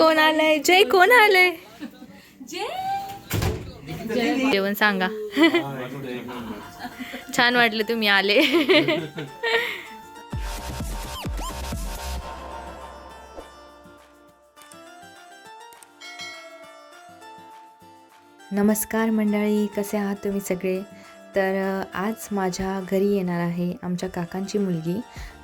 कोण आलंय? जय कोण आलंय? जेवण सांगा. छान वाटलं तुम्ही आले. नमस्कार मंडळी कसे आहात तुम्ही सगळे? तर आज माझ्या घरी येणार आहे आमच्या काकांची मुलगी.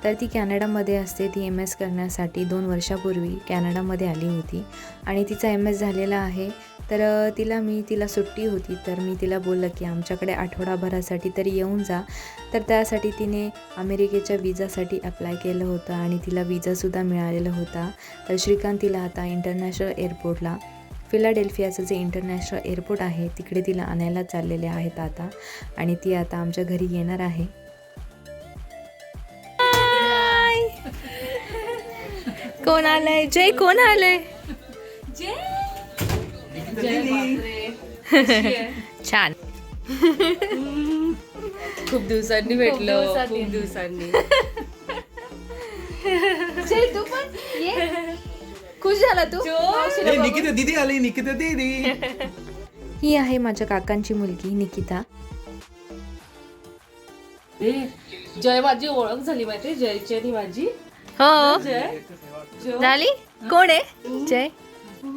तर ती कॅनडामध्ये असते. ती एम एस करण्यासाठी दोन वर्षापूर्वी कॅनडामध्ये आली होती आणि तिचा एम एस झालेला आहे. तर तिला मी तिला सुट्टी होती. तर मी तिला बोललं की आमच्याकडे आठवडाभरासाठी तरी येऊन जा. तर त्यासाठी तिने अमेरिकेच्या विजासाठी अप्लाय केलं होतं आणि तिला विजासुद्धा मिळालेला होता. तर श्रीकांत तिला आता इंटरनॅशनल एअरपोर्टला फिलाडेल्फियाचं जे इंटरनॅशनल एअरपोर्ट आहे तिकडे तिला आणायला चाललेले आहेत आता आणि ती आता आमच्या घरी येणार आहे. कोण आलंय? जय कोण आलंय? छान. खूप दिवसांनी भेटलो खूप दिवसांनी. तू पण खुश झाला तू? ए, निकिता दीदी आली निकिता दीदी. ही आहे माझ्या काकांची मुलगी निकिता. ए, जय माझी ओळख झाली माहिती जयची आणि माझी. हो. जय. जय. झाली? कोण आहे? जय.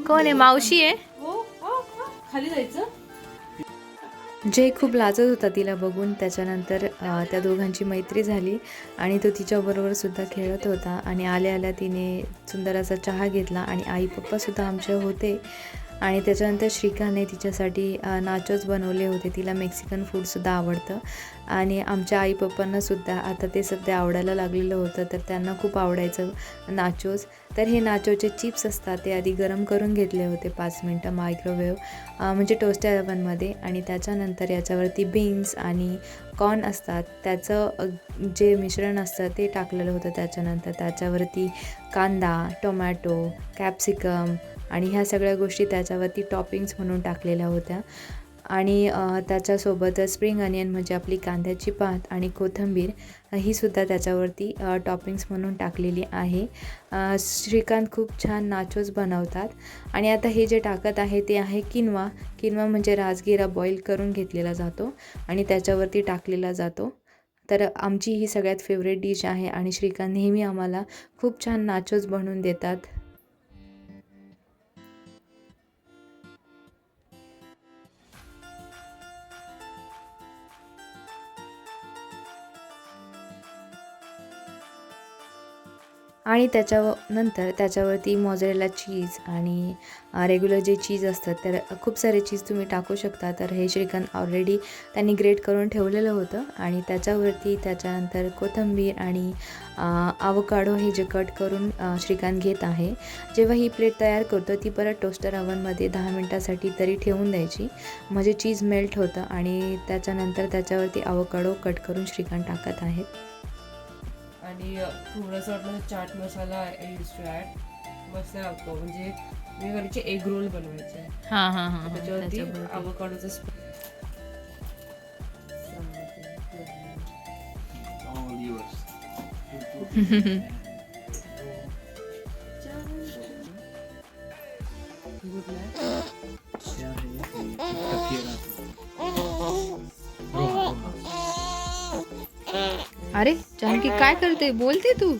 कोण आहे? मावशी आहे? हो, हो, हो. खाली जायचं. जय खूप लाजत होता तिला बघून त्याच्यानंतर त्या दोघांची मैत्री झाली आणि तो तिच्याबरोबर सुद्धा खेळत होता आणि आल्या आल्या तिने सुंदर असा चहा घेतला आणि आई पप्पासुद्धा आमचे होते. आणि त्याच्यानंतर श्रीकाने तिच्यासाठी नाचोज बनवले होते. तिला मेक्सिकन फूडसुद्धा आवडतं. आणि आमच्या आई पप्पांनासुद्धा आता ते सध्या आवडायला लागलेलं होतं तर त्यांना खूप आवडायचं नाचोज तर हे नाचोचे चिप्स असतात ते आधी गरम करून घेतले होते पाच मिनटं मायक्रोवेव्ह म्हणजे टोस्टर ओव्हनमध्ये आणि त्याच्यानंतर याच्यावरती बीन्स आणि कॉर्न असतात. त्याचं जे मिश्रण असतं ते टाकलेलं होतं त्याच्यानंतर. त्याच्यावरती कांदा टोमॅटो कॅप्सिकम आणि ह्या सगळ्या गोष्टी त्याच्यावरती टॉपिंग्स म्हणून टाकलेल्या होत्या. आणि त्याच्यासोबतच स्प्रिंग अनियन म्हणजे आपली कांद्याची पात आणि कोथिंबीर ही सुद्धा त्याच्यावरती टॉपिंग्स म्हणून टाकलेली आहे. श्रीकांत खूप छान नाचोस बनवतात. आणि आता हे जे टाकत आहे ते आहे किनवा किनवा म्हणजे राजगिरा बॉईल करून घेतलेला जातो आणि त्याच्यावरती टाकलेला जातो. तर आमची ही सगळ्यात फेवरेट डिश आहे आणि श्रीकांत नेहमी आम्हाला खूप छान नाचोस बनवून देतात. आणि त्याच्या नंतर त्याच्यावरती मोजरेला चीज आणि रेग्युलर जे चीज असतात तर खूप सारे चीज तुम्ही टाकू शकता. तर हे श्रीखंड ऑलरेडी त्यांनी ग्रेट करून ठेवलेलं होतं आणि त्याच्यावरती त्याच्यानंतर कोथिंबीर आणि आवकाडो हे जे कट करून श्रीखंड घेत आहे. जेव्हा ही प्लेट तयार करतो ती परत टोस्टर अवनमध्ये दहा मिनटासाठी तरी ठेवून द्यायची. म्हणजे चीज मेल्ट होतं आणि त्याच्यानंतर त्याच्यावरती आवकाडो कट करून श्रीखंड टाकत आहेत आणि थोडंसं वाटलं तर chaat masala use to add मस्त लागतो. म्हणजे मी घरचे एग रोल बनवायचे हां हां हां त्याच्यावरती अቮकाडोचं All अरे जानकी काय करते बोलते तू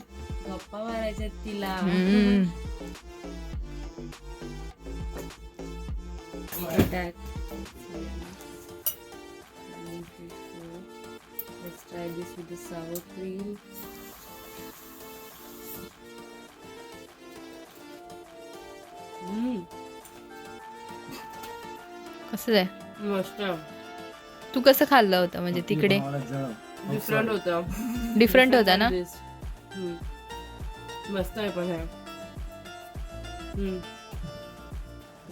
गप्पा मारायच्या तिला हम्म. That. Let's try this with the sour cream. Mm, कसं आहे मस्त तू कसं खाल्लं होतं म्हणजे तिकडे भावाला जळव. डिफरंट होतं. डिफरंट होता ना. मस्त आहे पण हे.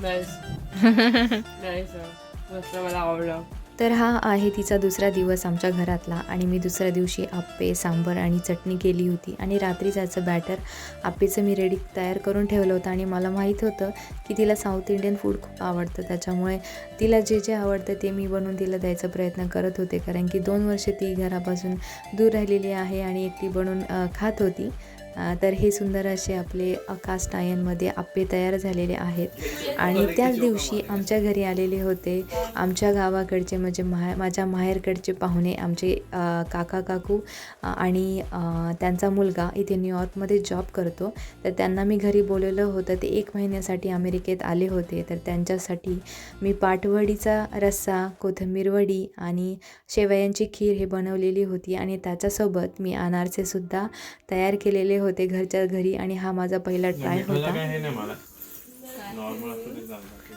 नाईस नाईस मस्त मला आवडलं. तर हा आहे तिचा दुसरा दिवस आमच्या घरातला आणि मी दुसऱ्या दिवशी आप्पे सांबर आणि चटणी केली होती आणि रात्री त्याचं बॅटर आप्पेचं मी रेडी तयार करून ठेवलं होतं आणि मला माहीत होतं की तिला साऊथ इंडियन फूड खूप आवडतं. त्याच्यामुळे तिला जे जे आवडतं ते मी बनवून तिला द्यायचा प्रयत्न करत होते. कारण की दोन वर्ष ती घरापासून दूर राहिलेली आहे आणि एकटी बनवून खात होती. तर हे सुंदर असे आपले कास्ट आयनमध्ये आप्पे तयार झालेले आहेत. आणि त्याच दिवशी आमच्या घरी आलेले होते. आमच्या गावाकडचे म्हणजे माहे माझ्या माहेरकडचे पाहुणे आमचे काका काकू आणि त्यांचा मुलगा इथे न्यूयॉर्कमध्ये जॉब करतो. तर त्यांना मी घरी बोलवलं होतं. ते एक महिन्यासाठी अमेरिकेत आले होते. तर त्यांच्यासाठी मी पाटवडीचा रस्सा कोथिंबीर वडी आणि शेवयांची खीर हे बनवलेली होती. आणि त्याच्यासोबत मी अनारसेसुद्धा तयार केलेले होते. घरच्या घरी आणि हा माझा पहिला ट्राय होता.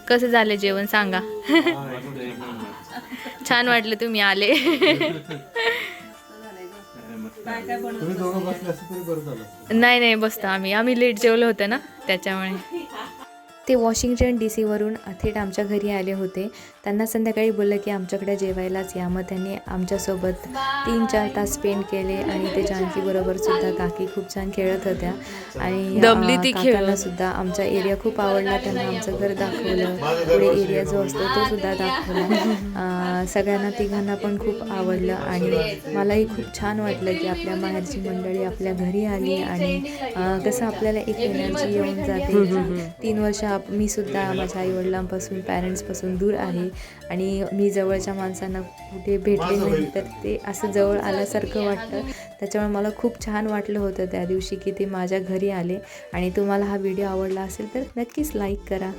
कसं झालं जेवण? सांगा. छान वाटलं तुम्ही आले. नाही नाही बसतो आम्ही. आम्ही लेट जेवलो होतो ना त्याच्यामुळे. ते वॉशिंग्टन डी सीवरून थेट आमच्या घरी आले होते. त्यांना संध्याकाळी बोललं की आमच्याकडे जेवायलाच या. मग त्यांनी आमच्यासोबत तीन चार तास स्पेंड केले आणि ते जानकीबरोबर सुद्धा काकी खूप छान खेळत होत्या. आणि. काकांना सुद्धा आमचा एरिया खूप आवडला. त्यांना आमचं घर दाखवलं. पुढे एरिया जो असतो तो सुद्धा दाखवला. सगळ्यांना तिघांना पण खूप आवडलं. आणि मलाही खूप छान वाटलं की आपल्या माहेरची मंडळी आपल्या घरी आली आणि कसं आपल्याला एक एनर्जी येऊन जाते. तीन वर्ष आप- मी सुद्धा माझ्या आईवडिलांपासून पॅरेंट्सपासून दूर आहे आणि मी जवळच्या माणसांना कुठे भेटले नाही तर ते असं जवळ आल्यासारखं वाटतं. त्याच्यामुळे मला खूप छान वाटलं होतं त्या दिवशी की ते माझ्या घरी आले आणि तुम्हाला हा व्हिडिओ आवडला असेल तर नक्कीच लाईक करा.